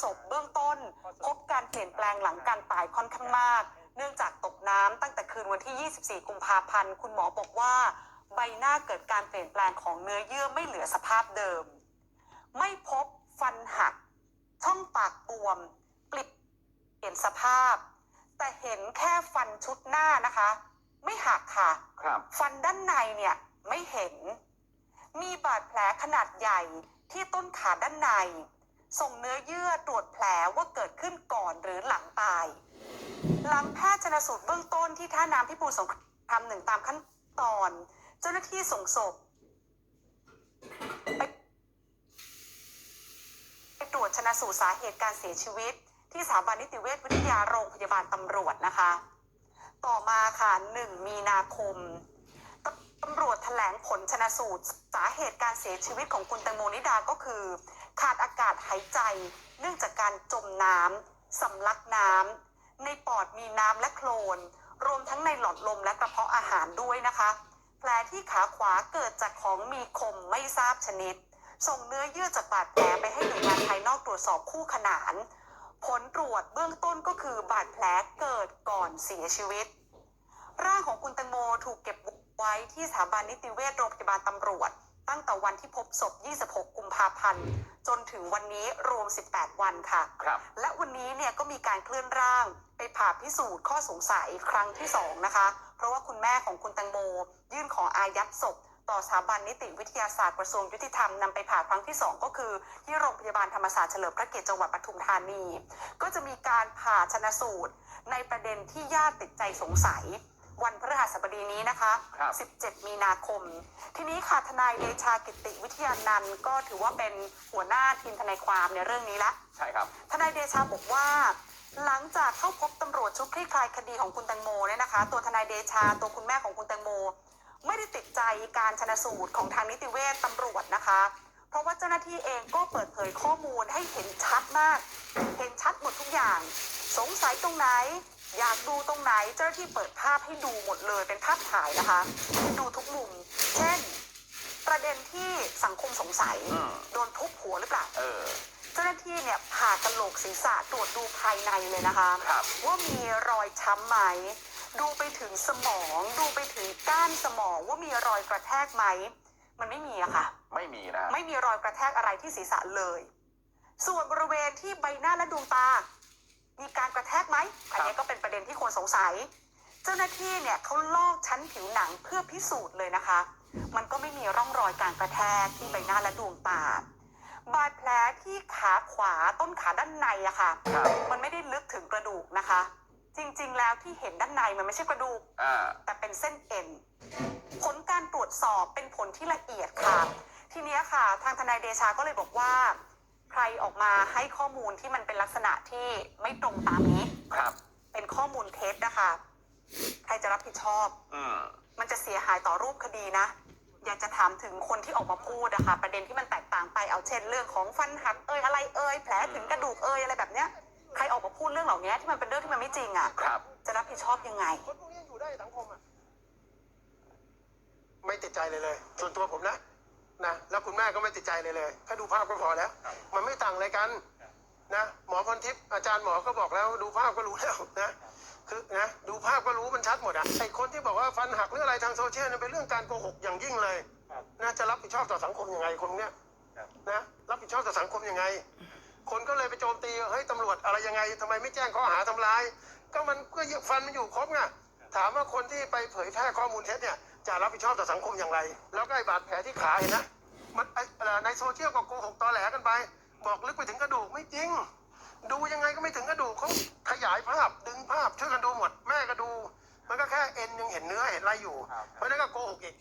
ศพเบื้องต้น พบการเปลี่ยนแปลงหลังการตายค่อนข้างมาก เนื่องจากตกน้ำตั้งแต่คืนวันที่ 24 กุมภาพันธ์ คุณหมอบอกว่า ใบหน้าเกิดการเปลี่ยนแปลงของเนื้อเยื่อไม่เหลือสภาพเดิม ไม่พบฟันหัก ช่องปากบวมปลิบเปลี่ยนสภาพ แต่เห็นแค่ฟันชุดหน้านะคะ ไม่หักค่ะครับฟันด้านในเนี่ยไม่เห็น มีบาดแผลขนาดใหญ่ที่ต้นขาด้านใน ส่งเนื้อเยื่อตรวจแผลว่าเกิดขึ้นก่อนหรือหลังตาย หลังแพทย์ชนสูตรเบื้องต้นที่ท่าน้ำพิบูลสงครามหนึ่งตามขั้นตอน เจ้าหน้าที่ส่งศพไปตรวจชนะสูตรสาเหตุการเสียชีวิต ที่สถาบันนิติเวชวิทยาโรงพยาบาลตำรวจนะคะ ต่อมาค่ะ1มีนาคมตำรวจแถลงผลชนะสูตร สาเหตุการเสียชีวิตของคุณแตงโมนิดาก็คือ ขาดอากาศหายใจ เนื่องจากการจมน้ำสำลักน้ำในปอดมีน้ำและโคลน รวมทั้งในหลอดลมและกระเพาะอาหารด้วยนะคะ แผลที่ขาขวาเกิดจากของมีคมไม่ทราบชนิด ส่งเนื้อเยื่อจากบาดแผลไปให้หน่วยงานภายนอกตรวจสอบคู่ขนาน ผลตรวจเบื้องต้นก็คือบาดแผลเกิดก่อนเสียชีวิต ร่างของคุณแตงโมถูกเก็บไว้ที่สถาบันนิติเวชโรงพยาบาลตำรวจ ตั้งแต่วันที่พบศพ 26 กุมภาพันธ์ จนถึงวันนี้รวม 18 วันค่ะ ครับ และวันนี้เนี่ยก็มีการเคลื่อนร่างไปผ่าพิสูจน์ข้อสงสัยครั้งที่ 2 นะคะ เพราะว่าคุณแม่ของคุณแตงโม ยื่นขออายัดศพ ต่อสถาบันนิติวิทยาศาสตร์กระทรวงยุติธรรมนำไปผ่าครั้งที่ 2 ก็คือ ที่โรงพยาบาลธรรมศาสตร์เฉลิมพระเกียรติจังหวัดปทุมธานี ก็จะมีการผ่าชนะสูตร ในประเด็นที่ญาติติดใจสงสัย วันพฤหัสบดีนี้นะคะครับ17 มีนาคม ทีนี้ค่ะทนายเดชากิติวิทยานันท์ก็ถือว่าเป็นหัวหน้าทีมทนายความในเรื่องนี้ละใช่ครับ ทนายเดชาบอกว่า หลังจากเข้าพบตำรวจชุดคลี่คลายคดีของคุณแตงโมเนี่ยนะคะ ตัวทนายเดชาตัวคุณแม่ของคุณแตงโม ไม่ได้ติดใจการชนะสูตรของทางนิติเวชตำรวจนะคะ เพราะว่าเจ้าหน้าที่เองก็เปิดเผยข้อมูลให้เห็นชัดมาก เห็นชัดหมดทุกอย่าง สงสัยตรงไหน อยากดูตรงไหนเจ้าหน้าที่เปิดภาพให้ดูหมดเลยเป็นภาพถ่ายนะคะให้ดูทุกมุม เช่น ประเด็นที่สังคมสงสัย อืม โดนทุบหัวหรือเปล่า เออ เจ้าหน้าที่เนี่ยผ่ากระโหลกศีรษะตรวจดูภายในเลยนะคะ ครับ ว่ามีรอยช้ำไหม ดูไปถึงสมอง ดูไปถึงก้านสมองว่ามีรอยกระแทกไหม มันไม่มีอะค่ะ ไม่มีนะ ไม่มีรอยกระแทกอะไรที่ศีรษะเลย ส่วนบริเวณที่ใบหน้าและดวงตา มีการกระแทกไหม อันนี้ก็เป็นประเด็นที่คนสงสัย เจ้าหน้าที่เนี่ยเขาลอกชั้นผิวหนังเพื่อพิสูจน์เลยนะคะ มันก็ไม่มีร่องรอยการกระแทกที่ใบหน้าและดวงตาบาดแผลที่ขาขวาต้นขาด้านในอะค่ะครับมันไม่ได้ลึกถึงกระดูกนะคะ จริงๆ แล้วที่เห็นด้านในมันไม่ใช่กระดูกอ่าแต่เป็นเส้นเอ็น ผลการตรวจสอบเป็นผลที่ละเอียดค่ะ ทีเนี้ยค่ะ ทางทนายเดชาก็เลยบอกว่า ใครออกมาให้ข้อมูลที่มันเป็นลักษณะที่ไม่ตรงตามนี้ ครับ เป็นข้อมูลเท็จนะคะ ใครจะรับผิดชอบ อืม มันจะเสียหายต่อรูปคดีนะ อยากจะถามถึงคนที่ออกมาพูดอะค่ะประเด็นที่มันแตกต่างไปเอาเช่นเรื่องของฟันหักเอ่ยอะไรเอ่ยแผลถึงกระดูกเอ่ยอะไรแบบเนี้ย ใครออกมาพูดเรื่องเหล่านี้ที่มันเป็นเรื่องที่มันไม่จริงอะครับ จะรับผิดชอบยังไง คนพวกนี้ยังอยู่ได้สังคมอะ ไม่ติดใจเลยเลย ส่วนตัวผมนะ นะแล้วคุณแม่ก็ไม่ติดใจเลยเลยแค่ดูภาพก็พอแล้ว มันไม่ต่างอะไรกันนะหมอพรทิพย์อาจารย์หมอก็บอกแล้วดูภาพก็รู้แล้วนะคือนะดูภาพก็รู้มันชัดหมดอะไอคนที่บอกว่าฟันหักหรืออะไรทางโซเชียลนั่นเป็นเรื่องการโกหกอย่างยิ่งเลยนะจะรับผิดชอบต่อสังคมยังไงคนเนี้ยนะรับผิดชอบต่อสังคมยังไง คนก็เลยไปโจมตีเฮ้ยตำรวจอะไรยังไงทำไมไม่แจ้งข้อหาทำร้าย ก็มันก็ยังฟันมันอยู่ครบไงถามว่าคนที่ไปเผยแพร่ข้อมูลเท็จเนี่ย จะรับผิดชอบต่อสังคมอย่างไร แล้วก็ไอ้บาดแผลที่ขาเห็นนะมันไอ้เอ่อในโซเชียลก็โกหกตอแหลกันไป บอกลึกไปถึงกระดูกไม่จริง ดูยังไงก็ไม่ถึงกระดูกเขาขยายภาพดึงภาพช่วยกันดูหมดแม่ก็ดู มันก็แค่เอ็นยังเห็นเนื้อเห็นอะไรอยู่ เพราะฉะนั้นก็โกหกอีก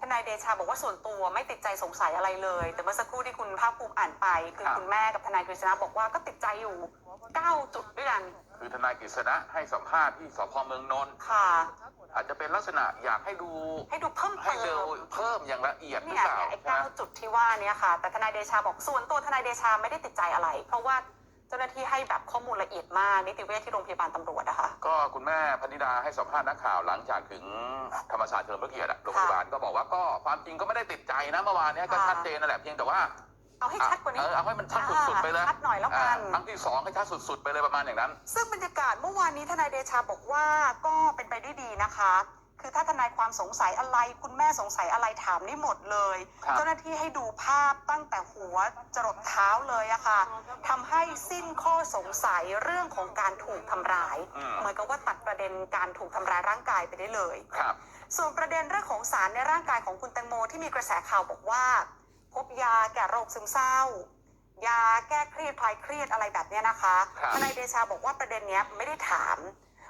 ทนายเดชาบอกว่าส่วนตัวไม่ติดใจสงสัยอะไรเลย แต่เมื่อสักครู่ที่คุณภาคภูมิอ่านไป คือครับคุณแม่กับทนายกฤษณะบอกว่าก็ติดใจอยู่ 9 จุดด้วยกัน คือทนายกฤษณะให้สัมภาษณ์ที่สพเมืองนนท์ค่ะ อาจจะเป็นลักษณะอยากให้ดูให้ดูเพิ่มให้เติเร็วมเพิ่มอย่างละเอียดหรือเนี่ยเปล่าเนี่ยไอ้ใช่เก้าไหมจุดที่ว่าเนี้ค่ะ แต่ทนายเดชาบอกส่วนตัวทนายเดชาไม่ได้ติดใจอะไร เพราะว่าเจ้าหน้าที่ให้แบบข้อมูลละเอียดมากนิติเวชที่โรงพยาบาลตำรวจนะคะ ก็คุณแม่พนิดาให้สัมภาษณ์นักข่าวหลังจากถึงธรรมศาสตร์เฉลิมพระเกียรติอะโรงพยาบาลก็บอกว่าก็ความจริงก็ไม่ได้ติดใจนะเมื่อวานเนี้ยก็ค่ะ ชัดเจนนั่นแหละเพียงแต่ว่า เอาให้ชัดกว่านี้ เออเอาให้มันชัดสุดๆไปเลยชัดหน่อยแล้วกันอ่าครั้งที่สองให้ชัดสุดๆไปเลยประมาณอย่างนั้น ซึ่งบรรยากาศเมื่อวานนี้ทนายเดชาบอกว่าก็เป็นไปได้ดีนะคะ คือถ้าทนายความสงสัยอะไร คุณแม่สงสัยอะไรถามได้หมดเลย ครับ เจ้าหน้าที่ให้ดูภาพตั้งแต่หัวจรดเท้าเลยอะค่ะทำให้สิ้นข้อสงสัยเรื่องของการถูกทำร้าย อืมเหมือนกับว่าตัดประเด็นการถูกทำร้ายร่างกายไปได้เลย ครับ ส่วนประเด็นเรื่องของสารในร่างกายของคุณแตงโมที่มีกระแสข่าวบอกว่า พบยาแก้โรคซึมเศร้า ยาแก้เครียดคลายเครียดอะไรแบบเนี้ยนะคะครับทนายเดชาบอกว่าประเด็นเนี้ยไม่ได้ถาม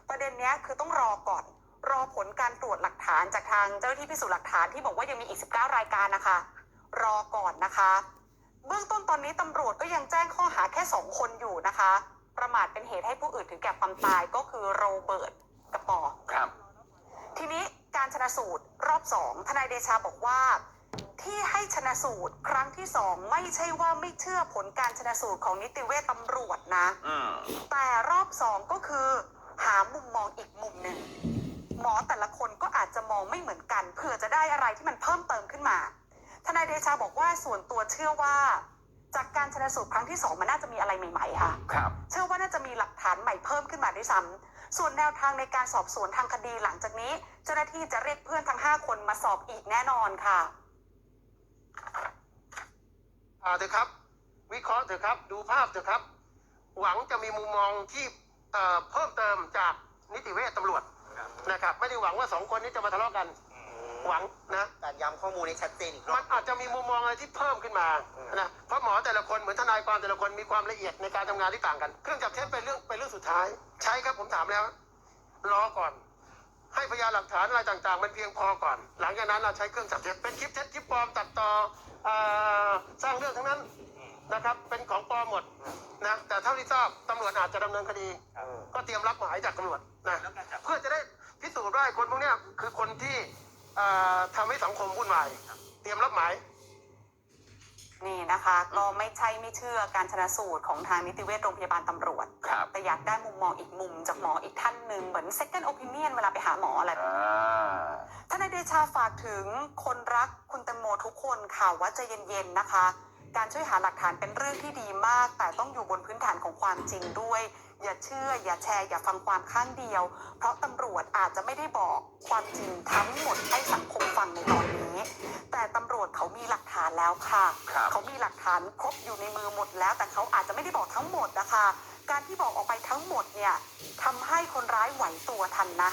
ประเด็นเนี้ยคือต้องรอก่อน รอผลการตรวจหลักฐานจากทางเจ้าหน้าที่พิสูจน์หลักฐานที่บอกว่ายังมีอีก 19 รายการนะคะ รอก่อนนะคะ เบื้องต้นตอนนี้ตำรวจก็ยังแจ้งข้อหาแค่ 2 คนอยู่นะคะ ประมาทเป็นเหตุให้ผู้อื่นถึงแก่ความตายก็คือโรเบิร์ตกับปอครับ ทีนี้การชนะสูตรรอบสองทนายเดชาบอกว่า ที่ให้ชนะสูตรครั้งที่สองไม่ใช่ว่าไม่เชื่อผลการชนะสูตรของนิติเวชตำรวจนะ อืมแต่รอบสองก็คือ หามุมมองอีกมุมหนึ่งหมอแต่ละคนก็อาจจะมองไม่เหมือนกันเผื่อจะได้อะไรที่มันเพิ่มเติมขึ้นมา ทนายเดชาบอกว่าส่วนตัวเชื่อว่า จากการชนะสูตรครั้งที่สองมันน่าจะมีอะไรใหม่ๆค่ะ ครับ เชื่อว่าน่าจะมีหลักฐานใหม่เพิ่มขึ้นมาด้วยซ้ำส่วนแนวทางในการสอบสวนทางคดีหลังจากนี้ เจ้าหน้าที่จะเรียกเพื่อนทั้ง 5 คนมาสอบอีกแน่นอนค่ะ อ่าเถอะครับ วิเคราะห์เถอะครับ ดูภาพเถอะครับ หวังจะมีมุมมองที่เอ่อเพิ่มเติมจากนิติเวชตำรวจนะครับ ไม่ได้หวังว่าสองคนนี้จะมาทะเลาะกัน หวังนะ การย้ำข้อมูลให้ชัดเจนอีกรอมับนอาจจะมีมุมมองอะไรที่เพิ่มขึ้นมานะ เพราะหมอแต่ละคนเหมือนทนายความแต่ละคนมีความละเอียดในการทำงานที่ต่างกัน เครื่องจับเท็จเป็นเรื่องเป็นเรื่องสุดท้าย ใช้ครับผมถามแล้ว รอก่อน ให้พยานหลักฐานอะไรต่างๆ มันเพียงพอก่อน หลังจากนั้นเราใช้เครื่องจับเท็จเป็นคลิปเท็จคลิปปลอมตัดต่อเอ่อสร้างเรื่องทั้งนั้นนะครับ เป็นของปลอมหมดนะแต่เท่าที่ทราบตำรวจอาจจะดำเนินคดี ก็เตรียมรับหมายจากตำรวจนะเพื่อจะได้พิสูจน์ว่าไอ้คนพวกเนี้ยคือคนที่เอ่อทำให้สังคมวุ่นวาย เตรียมรับหมาย นี่นะคะก็ไม่ใช่ไม่เชื่อการชนะสูตรของทางนิติเวชโรงพยาบาลตำรวจ ครับ แต่อยากได้มุมมองอีกมุมจากหมออีกท่านหนึ่งเหมือน second opinion เวลาไปหาหมออะไรแบบอ่นี้าทนายเดชาฝากถึงคนรักคุณแตงโมทุกคนค่ะว่าใจเย็นๆนะคะ การช่วยหาหลักฐานเป็นเรื่องที่ดีมาก แต่ต้องอยู่บนพื้นฐานของความจริงด้วย อย่าเชื่อ อย่าแชร์ อย่าฟังความข้างเดียว เพราะตำรวจอาจจะไม่ได้บอกความจริงทั้งหมดให้สังคมฟังในตอนนี้ แต่ตำรวจเขามีหลักฐานแล้วค่ะครับเขามีหลักฐานครบอยู่ในมือหมดแล้ว แต่เขาอาจจะไม่ได้บอกทั้งหมดนะคะ การที่บอกออกไปทั้งหมดเนี่ยทำให้คนร้ายไหวตัวทันนะ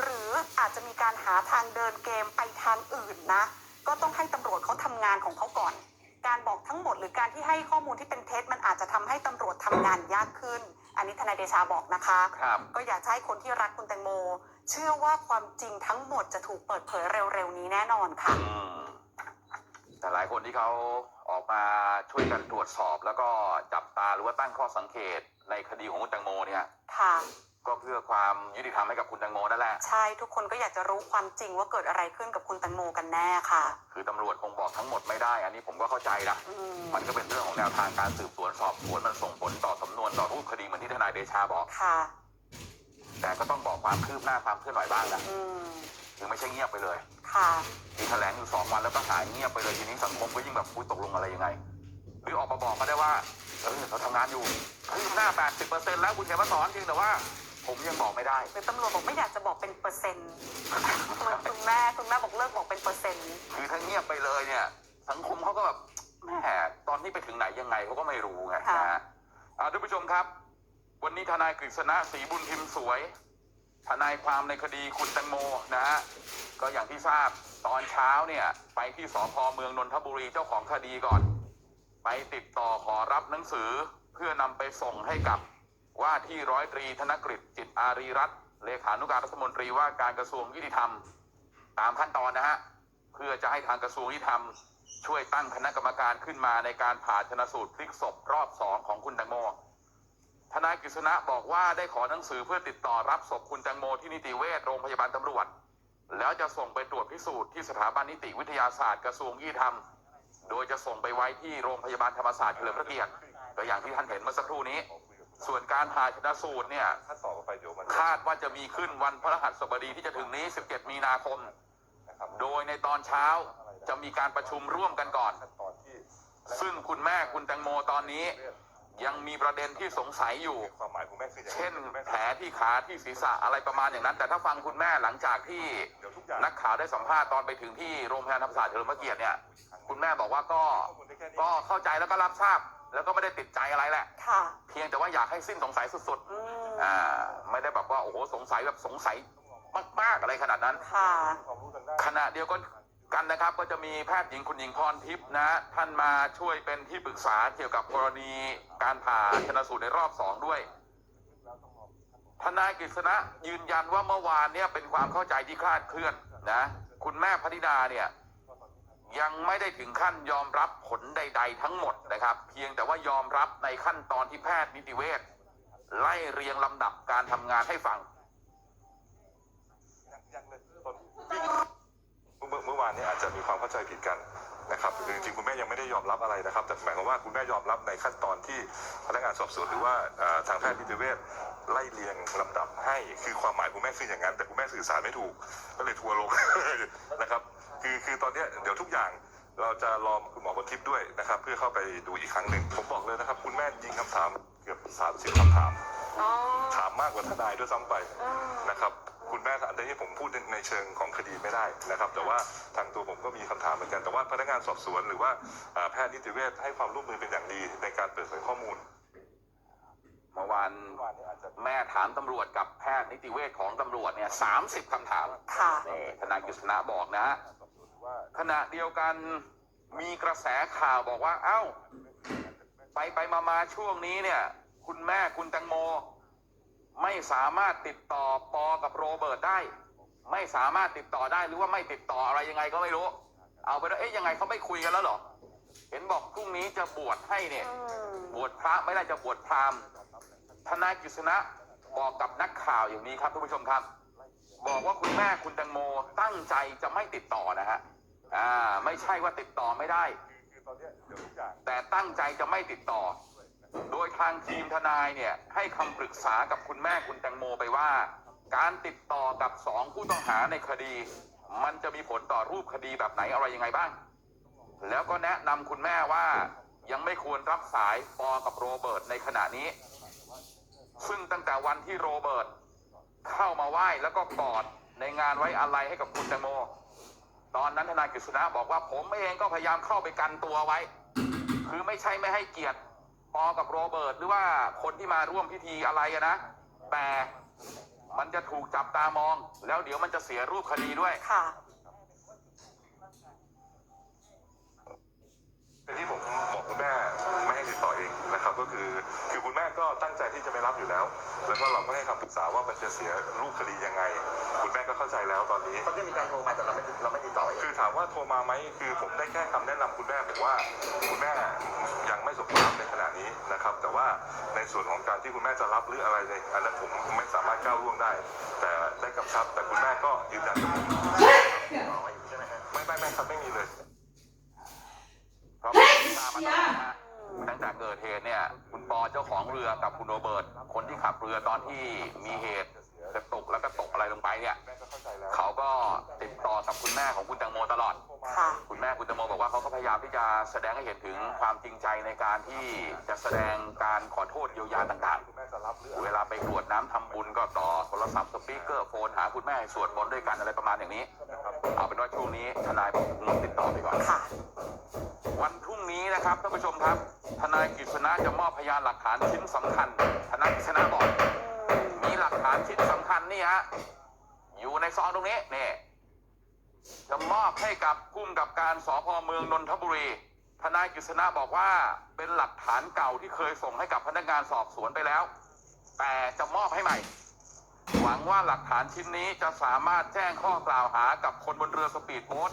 หรืออาจจะมีการหาทางเดินเกมไปทางอื่นนะ ก็ต้องให้ตำรวจเขาทำงานของเขาก่อน การบอกทั้งหมดหรือการที่ให้ข้อมูลที่เป็นเท็จมันอาจจะทำให้ตำรวจทำงานยากขึ้น อันนี้ทนายเดชาบอกนะคะ ครับก็อยากจะให้คนที่รักคุณแตงโม เชื่อว่าความจริงทั้งหมดจะถูกเปิดเผยเร็วๆนี้แน่นอนค่ะ อืมแต่หลายคนที่เขาออกมาช่วยกันตรวจสอบ แล้วก็จับตาหรือว่าตั้งข้อสังเกตในคดีของคุณแตงโมเนี่ย ค่ะ ก็เพื่อความยุติธรรมให้กับคุณแตงโมนั่นแหละ ใช่ทุกคนก็อยากจะรู้ความจริงว่าเกิดอะไรขึ้นกับคุณแตงโมกันแน่ค่ะ คือตำรวจคงบอกทั้งหมดไม่ได้ อันนี้ผมก็เข้าใจนะอืมมันก็เป็นเรื่องของแนวทางการสืบสวนสอบสวนมันส่งผลต่อสำนวนต่อรูปคดีเหมือนที่ทนายเดชาบอก ค่ะ แต่ก็ต้องบอกความคืบหน้าความเคลื่อนไหวบ้างนะอืมคือไม่ใช่เงียบไปเลยค่ะ มีแถลงอยู่สองวันแล้วก็หายเงียบไปเลยทีนี้สังคมก็ยิ่งแบบอุ้ยตกลงอะไรยังไง หรือออกมาบอกก็ได้ว่าเออเขาทำงานอยู่คืบหน้า 80%แล้วคุณเขียนมาสอนจริงแต่ว่า ผมยังบอกไม่ได้ หรือตำรวจบอกไม่อยากจะบอกเป็นเปอร์เซ็นต์เหมือนคุณแม่คุณแม่บอกเลิกบอกเป็นเปอร์เซ็นต์คือถ้าเงียบไปเลยเนี่ย สังคมเขาก็แบบแหมตอนนี้ไปถึงไหนยังไงเขาก็ไม่รู้ไงนะฮะอ่าทุกผู้ชมครับ วันนี้ทนายกฤษณะศรีบุญพิมพ์สวย ทนายความในคดีคุณแตงโมนะฮะก็อย่างที่ทราบตอนเช้าเนี่ย ไปที่สพเมืองนนทบุรีเจ้าของคดีก่อน ไปติดต่อขอรับหนังสือเพื่อนำไปส่งให้กับ ว่าที่ร้อยตรีธนกฤษจิตอารีรัตน์เลขานุการรัฐมนตรีว่าการกระทรวงยุติธรรม ตามขั้นตอนนะฮะเพื่อจะให้ทางกระทรวงยุติธรรม ช่วยตั้งคณะกรรมการขึ้นมาในการผ่าชนสูตรพลิกศพรอบสองของคุณแตงโมทนายกฤษณะบอกว่าได้ขอหนังสือเพื่อติดต่อรับศพคุณแตงโมที่นิติเวชโรงพยาบาลตำรวจ แล้วจะส่งไปตรวจพิสูจน์ที่สถาบันนิติวิทยาศาสตร์กระทรวงยุติธรรม โดยจะส่งไปไว้ที่โรงพยาบาลธรรมศาสตร์เฉลิมพระเกียรติก็อย่างที่ท่านเห็นเมื่อสักครู่นี้ ส่วนการผ่าชนสูตรเนี่ยถ้าสอบไปเดี๋ยวมันคาดว่าจะมีขึ้นวันพฤหัสบดีที่จะถึงนี้ 17 มีนาคมนะครับโดยในตอนเช้าจะมีการประชุมร่วมกันก่อนขั้นตอนที่ซึ่งคุณแม่คุณแตงโมตอนนี้ยังมีประเด็นที่สงสัยอยู่ความหมายคุณแม่คืออย่างเช่นคุณแม่แผลที่ขาที่ศีรษะอะไรประมาณอย่างนั้น แต่ถ้าฟังคุณแม่หลังจากที่เดี๋ยวทุกอย่างนักข่าวได้สัมภาษณ์ตอนไปถึงที่โรงพยาบาลธรรมศาสตร์เฉลิมพระเกียรติเนี่ย คุณแม่บอกว่าก็ข้อมูลได้แค่นี้ก็เข้าใจแล้วก็รับทราบ แล้วก็ไม่ได้ติดใจอะไรแหละ ค่ะ เพียงแต่ว่าอยากให้สิ้นสงสัยสุดอืมๆ อ่า ไม่ได้แบบว่าโอ้โหสงสัยแบบสงสัยมากๆอะไรขนาดนั้น ค่ะความรู้ทางด้านขณะเดียวกันกันนะครับก็จะมีแพทย์หญิงคุณหญิงพรทิพย์นะ ท่านมาช่วยเป็นที่ปรึกษาเกี่ยวกับกรณีการผ่าชนสูตรในรอบสองด้วยทนายกฤษณะยืนยันว่าเมื่อวานเนี่ยเป็นความเข้าใจที่คลาดเคลื่อนนะ คุณแม่พนิดาเนี่ย ยังไม่ได้ถึงขั้นยอมรับผลใด ๆ ทั้งหมดนะครับ เพียงแต่ว่ายอมรับในขั้นตอนที่แพทย์นิติเวชไล่เรียงลำดับการทำงานให้ฟัง ยังเลยตอนเมื่อเมื่อวานเนี้อาจจะมีความเข้าใจผิดกันนะครับคือจริงๆคุณแม่ยังไม่ได้ยอมรับอะไรนะครับ แต่หมายความว่าคุณแม่ยอมรับในขั้นตอนที่พนักงานสอบสวนหรือว่าเอ่อทางแพทย์นิติเวชไล่เรียงลำดับให้คือความหมายคุณแม่คืออย่างนั้นแต่คุณแม่สื่อสารไม่ถูกก็เลยทัวร์ลง นะครับ คือคือตอนเนี้ยเดี๋ยวทุกอย่างเราจะรอคุณหมอพรทิพย์ด้วยนะครับ เพื่อเข้าไปดูอีกครั้งหนึ่งผมบอกเลยนะครับ คุณแม่ยิงคำถามเกือบ30คำถาม อ๋อถามมากกว่าทนายด้วยซ้ำไปอืมนะครับ คุณแม่อันนี้ผมพูดในเชิงของคดีไม่ได้นะครับ แต่ว่าทางตัวผมก็มีคำถามเหมือนกันแต่ว่าพนักงานสอบสวนหรือว่าเอ่อแพทย์นิติเวชให้ความร่วมมือเป็นอย่างดีในการเปิดเผยข้อมูล เมื่อวานแม่ถามตำรวจกับแพทย์นิติเวชของตำรวจเนี่ยสามสิบคำถามค่ะ นี่ทนายกฤษณะบอกนะ ขณะเดียวกันมีกระแสข่าวบอกว่า เอ้า ไปไปมามาช่วงนี้เนี่ย คุณแม่คุณแตงโม ไม่สามารถติดต่อปอกับโรเบิร์ตได้ ไม่สามารถติดต่อได้หรือว่าไม่ติดต่ออะไรยังไงก็ไม่รู้ เอาไปแล้วเอ๊ยยังไงเขาไม่คุยกันแล้วเหรอเห็นบอกพรุ่งนี้จะบวชให้เนี่ย บวชพระไม่ได้จะบวชพราหมณ์ทนายกฤษณะบอกกับนักข่าวอย่างนี้ครับทุกผู้ชมครับ บอกว่าคุณแม่คุณแตงโมตั้งใจจะไม่ติดต่อนะฮะ อ่าไม่ใช่ว่าติดต่อไม่ได้ คือตอนเนี้ยเดี๋ยวทุกอย่างแต่ตั้งใจจะไม่ติดต่อ โดยทางทีมทนายเนี่ยให้คำปรึกษากับคุณแม่คุณแตงโมไปว่า การติดต่อกับสองผู้ต้องหาในคดี มันจะมีผลต่อรูปคดีแบบไหนอะไรยังไงบ้าง แล้วก็แนะนำคุณแม่ว่ายังไม่ควรรับสายปอกับโรเบิร์ตในขณะนี้ ซึ่งตั้งแต่วันที่โรเบิร์ตเข้ามาไหว้แล้วก็กอดในงานไว้อาลัยให้กับคุณแตงโม ตอนนั้นทนายกฤษณะบอกว่าผมเองก็พยายามเข้าไปกันตัวไว้ คือไม่ใช่ไม่ให้เกียรติปอกับโรเบิร์ตหรือว่าคนที่มาร่วมพิธีอะไรนะ แต่มันจะถูกจับตามอง แล้วเดี๋ยวมันจะเสียรูปคดีด้วยค่ะ ใน ที่ผมบอกคุณแม่ไม่ให้ติดต่อเองนะครับ ก็คือคือคุณแม่ก็ตั้งใจที่จะไม่รับอยู่แล้ว แล้วก็เราก็ให้คำปรึกษาว่ามันจะเสียรูปคดียังไง คุณแม่ก็เข้าใจแล้วตอนนี้ เขาจะมีการโทรมาแต่เราไม่เราไม่ติดต่อเองคือถามว่าโทรมาไหมคือผมได้แค่คำแนะนำคุณแม่บอกว่าคุณแม่ยังไม่สมควรในขณะนี้นะครับ แต่ว่าในส่วนของการที่คุณแม่จะรับหรืออะไรในอันนั้นผมไม่สามารถก้าวล่วงได้ แต่ได้กำชับแต่คุณแม่ก็ยืนยันกับผมต่อมาอยู่ใช่ไหมฮะ ไม่ไม่ไม่ครับไม่มีเลยเพราะผ มติดตามมาตลอดนะฮะตั้งแต่เกิดเหตุเนี่ย คุณปอเจ้าของเรือกับคุณโรเบิร์ตคนที่ขับเรือตอนที่มีเหตุกระตุกแล้วก็ตกอะไรลงไปเนี่ยแม่ก็เข้าใจแล้วเขาก็ติดต่อกับคุณแม่ของคุณแตงโมตลอด ค่ะ คุณแม่คุณแตงโมบอกว่าเขาก็พยายามที่จะแสดงให้เห็นถึงความจริงใจในการที่จะแสดงการขอโทษเยียวยาต่างคุณแม่จะรับหรือๆเวลาไปกรวดน้ำทำบุญก็ต่อโทรศัพท์สปีกเกอร์โฟนหาคุณแม่ให้สวดมนต์ด้วยกันอะไรประมาณอย่างนี้ เอาเป็นว่าช่วงนี้ทนายบอกงดติดต่อไปก่อน ค่ะ วันพรุ่งนี้นะครับท่านผู้ชมครับ ทนายกฤษณะจะมอบพยานหลักฐานชิ้นสำคัญทนายกฤษณะบอกมีหลักฐานชิ้นสำคัญนี่ฮะอยู่ในซองตรงนี้นี่จะมอบให้กับพุ่มกับการสพเมืองนนทบุรี ทนายกฤษณะบอกว่าเป็นหลักฐานเก่าที่เคยส่งให้กับพนักงานสอบสวนไปแล้ว แต่จะมอบให้ใหม่ หวังว่าหลักฐานชิ้นนี้จะสามารถแจ้งข้อกล่าวหากับคนบนเรือสปีดโบ๊ท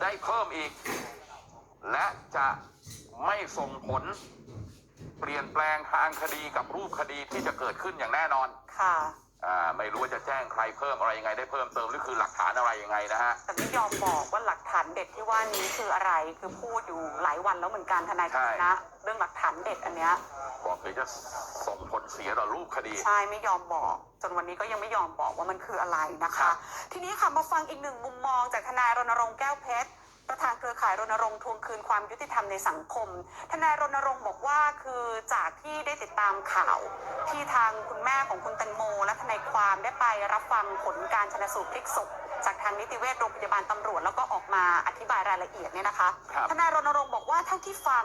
ได้เพิ่มอีก และจะไม่ส่งผลเปลี่ยนแปลงทางคดีกับรูปคดีที่จะเกิดขึ้นอย่างแน่นอน ค่ะอ่าไม่รู้ว่าจะแจ้งใครเพิ่มอะไรยังไงได้เพิ่มเติมหรือคือหลักฐานอะไรยังไงนะฮะ แต่ไม่ยอมบอกว่าหลักฐานเด็ดที่ว่านี้คืออะไร คือพูดอยู่หลายวันแล้วเหมือนกันทนายกฤษณะเรื่องหลักฐานเด็ดอันเนี้ย บอกเดี๋ยวจะส่งผลเสียต่อรูปคดี ใช่ไม่ยอมบอก จนวันนี้ก็ยังไม่ยอมบอกว่ามันคืออะไรนะครัคะ บ ทีนี้ค่ะมาฟังอีกหนึ่งมุมมองจากทนายรณรงค์แก้วเพชร ประธานเครือข่ายรณรงค์ทวงคืนความยุติธรรมในสังคม ทนายรณรงค์บอกว่าคือจากที่ได้ติดตามข่าวที่ทางคุณแม่ของคุณแตงโม และทนายความได้ไปรับฟังผลการชนสูตรพลิกศพจากทางนิติเวชโรงพยาบาลตำรวจแล้วก็ออกมาอธิบายรายละเอียดเนี่ยนะคะครับทนายรณรงค์บอกว่าเท่าที่ฟัง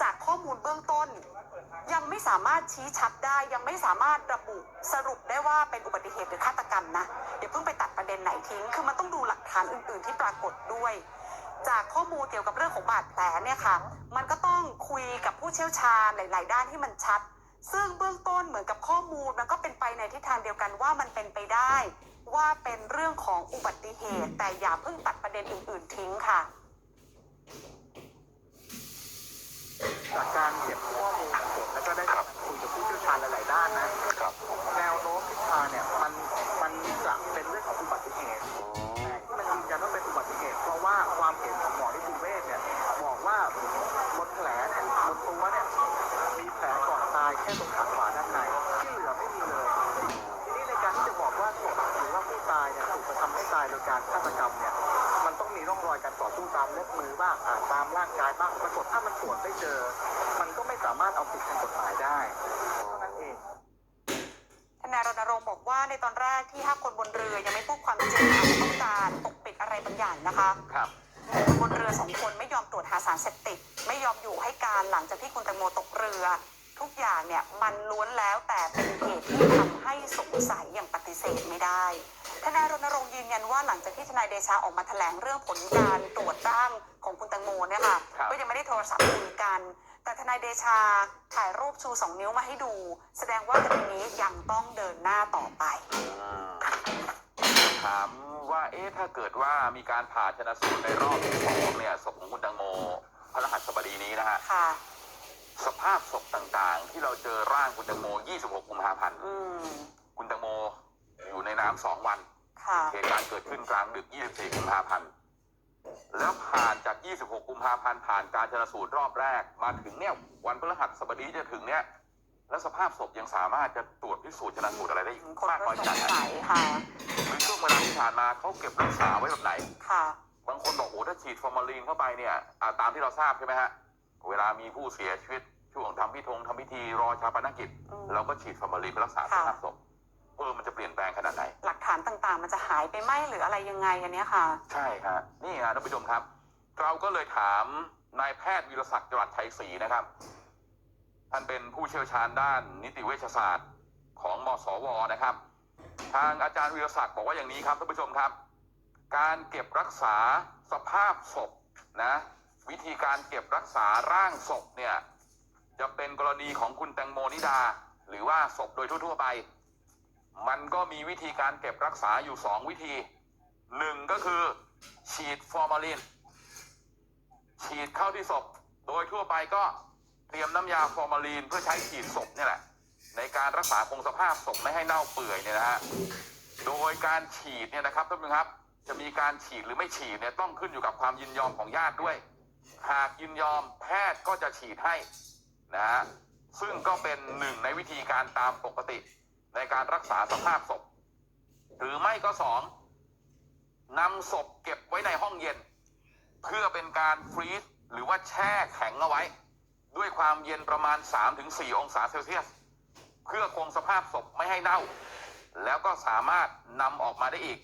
จากข้อมูลเบื้องต้น ยังไม่สามารถชี้ชัดได้ยังไม่สามารถระบุสรุปได้ว่าเป็นอุบัติเหตุหรือฆาตกรรมนะอย่าเพิ่งไปตัดประเด็นไหนทิ้ง คือมันต้องดูหลักฐานอื่น ๆ ที่ปรากฏด้วย จากข้อมูลเกี่ยวกับเรื่องของบาดแผลเนี่ยค่ะ มันก็ต้องคุยกับผู้เชี่ยวชาญหลาย ๆ ด้านที่มันชัด ซึ่งเบื้องต้นเหมือนกับข้อมูลมันก็เป็นไปในทิศทางเดียวกันว่ามันเป็นไปได้ ว่าเป็นเรื่องของอุบัติเหตุ แต่อย่าเพิ่งตัดประเด็นอื่น ๆ ทิ้งค่ะ จากการเก็บข้อ ที่ห้าคนบนเรือยังไม่พูดความจริงอาจจะต้องการปกปิดอะไรบางอย่างนะคะครับบนเรือสองคนไม่ยอมตรวจหาสารเสพติด ไม่ยอมอยู่ให้การหลังจากที่คุณแตงโมตกเรือ ทุกอย่างเนี่ยมันล้วนแล้วแต่เป็นเหตุที่ทำให้สงสัยอย่างปฏิเสธไม่ได้ทนายรณรงค์ยืนยันว่าหลังจากที่ทนายเดชาออกมาแถลงเรื่องผลการตรวจร่างของคุณแตงโมเนี่ยค่ะครับก็ยังไม่ได้โทรศัพท์คุยกัน แต่ทนายเดชาถ่ายรูปชูสองนิ้วมาให้ดู แสดงว่าคดีนี้ยังต้องเดินหน้าต่อไป ถามว่าเอ๊ะถ้าเกิดว่ามีการผ่าชนะสูตรในรอบที่สองเนี่ยศพของคุณตังโมพระรหัสบดีนี้นะฮะค่ะ สภาพศพต่างๆ ที่เราเจอร่างคุณตังโม 26 กุมภาพันธ์อืม คุณตังโมอยู่ในน้ำสองวัน ค่ะ เหตุการณ์เกิดขึ้นกลางดึก 24 กุมภาพันธ์ แล้วผ่านจาก 26 กุมภาพันธ์ผ่านการชนสูตรรอบแรก มาถึงเนี่ยวันพฤหัสบดีจะถึงเนี่ยแล้วสภาพศพยังสามารถจะตรวจพิสูจน์ชนะสูตรอะไรได้อีกคนมากก็น้อยสขนาดงไหนสัยค่ะ หรือช่วงเวลาที่ผ่านมาเขาเก็บรักษาไว้แบบไหน ค่ะ บางคนบอกโอ้ถ้าฉีดฟอร์มาลีนเข้าไปเนี่ยอ่าตามที่เราทราบใช่ไหมฮะ เวลามีผู้เสียชีวิตช่วงทำพิธงทำพิธีรอชาปนกิจ อืม เราก็ฉีดฟอร์มาลีนไปรักษาสค่ะภาพศพเออมันจะเปลี่ยนแปลงขนาดไหน หลักฐานต่างๆ มันจะหายไปไหมหรืออะไรยังไงอันเนี้ยค่ะ ใช่ฮะนี่ฮะท่านผู้ชมครับ เราก็เลยถามนายแพทย์วีรศักดิ์จรัสชัยศรีนะครับ ท่านเป็นผู้เชี่ยวชาญด้านนิติเวชศาสตร์ของมสวนะครับ ทางอาจารย์วีรศักดิ์บอกว่าอย่างนี้ครับท่านผู้ชมครับ การเก็บรักษาสภาพศพนะวิธีการเก็บรักษาร่างศพเนี่ยจะเป็นกรณีของคุณแตงโมนิดา หรือว่าศพโดยทั่วๆไป มันก็มีวิธีการเก็บรักษาอยู่สองวิธีหนึ่งก็คือฉีดฟอร์มาลิน ฉีดเข้าที่ศพ โดยทั่วไปก็เตรียมน้ำยาฟอร์มาลีนเพื่อใช้ฉีดศพนี่แหละ ในการรักษาคงสภาพศพไม่ให้เน่าเปื่อยเนี่ยนะฮะโดยการฉีดเนี่ยนะครับท่านผู้ชมครับ จะมีการฉีดหรือไม่ฉีดเนี่ยต้องขึ้นอยู่กับความยินยอมของญาติด้วย หากยินยอมแพทย์ก็จะฉีดให้นะฮะซึ่งก็เป็นหนึ่งในวิธีการตามปกติในการรักษาสภาพศพ หรือไม่ก็สองนำศพเก็บไว้ในห้องเย็น เพื่อเป็นการฟรีซหรือว่าแช่แข็งเอาไว้ ด้วยความเย็นประมาณ 3-4 องศาเซลเซียส เพื่อคงสภาพศพไม่ให้เน่า แล้วก็สามารถนำออกมาได้อีก